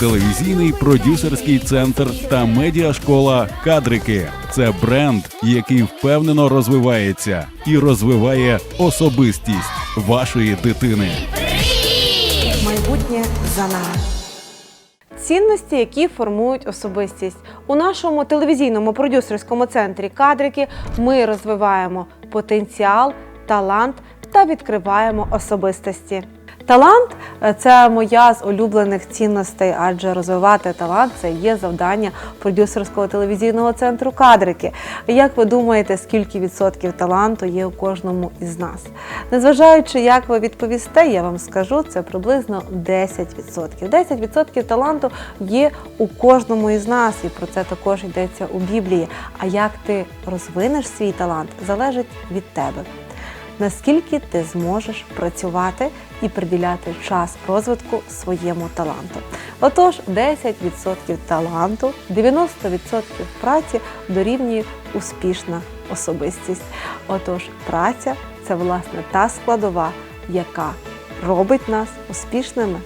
телевізійний продюсерський центр та медіашкола Кадрики. Це бренд, який впевнено розвивається і розвиває особистість вашої дитини. Майбутнє за нами. Цінності, які формують особистість. У нашому телевізійному продюсерському центрі кадрики ми розвиваємо потенціал, талант та відкриваємо особистості. Талант це моя з улюблених цінностей, адже розвивати талант це є завдання продюсерського телевізійного центру кадрики. Як ви думаєте, скільки відсотків таланту є у кожному із нас? Незважаючи, як ви відповісте, я вам скажу, це приблизно 10%. 10% таланту є у кожному із нас, і про це також йдеться у Біблії. А як ти розвинеш свій талант, залежить від тебе наскільки ти зможеш працювати і приділяти час розвитку своєму таланту. Отож, 10% таланту, 90% праці дорівнює успішна особистість. Отож, праця це власне та складова, яка робить нас успішними.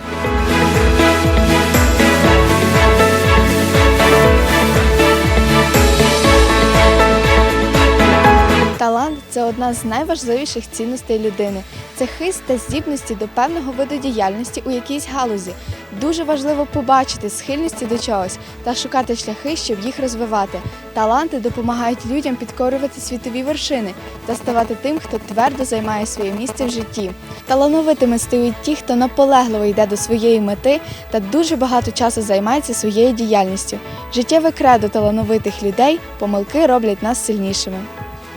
Одна з найважливіших цінностей людини. Це хист та здібності до певного виду діяльності у якійсь галузі. Дуже важливо побачити схильності до чогось та шукати шляхи, щоб їх розвивати. Таланти допомагають людям підкорювати світові вершини та ставати тим, хто твердо займає своє місце в житті. Талановитими стають ті, хто наполегливо йде до своєї мети та дуже багато часу займається своєю діяльністю. Життєве кредо талановитих людей помилки роблять нас сильнішими.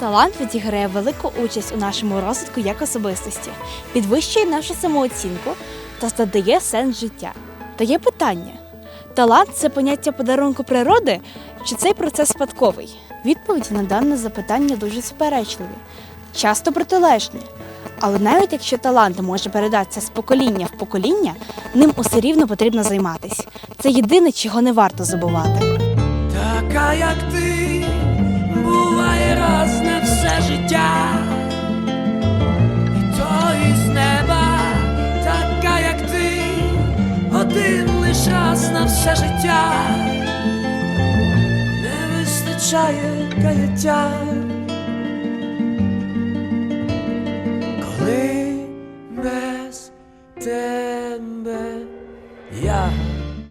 Талант відіграє велику участь у нашому розвитку як особистості, підвищує нашу самооцінку та задає сенс життя. Та є питання: талант це поняття подарунку природи, чи цей процес спадковий? Відповіді на дане запитання дуже суперечливі, часто протилежні. Але навіть якщо талант може передатися з покоління в покоління, ним усе рівно потрібно займатися. Це єдине, чого не варто забувати. Така, як ти, все життя, не вистачає каяття, коли без тебе я.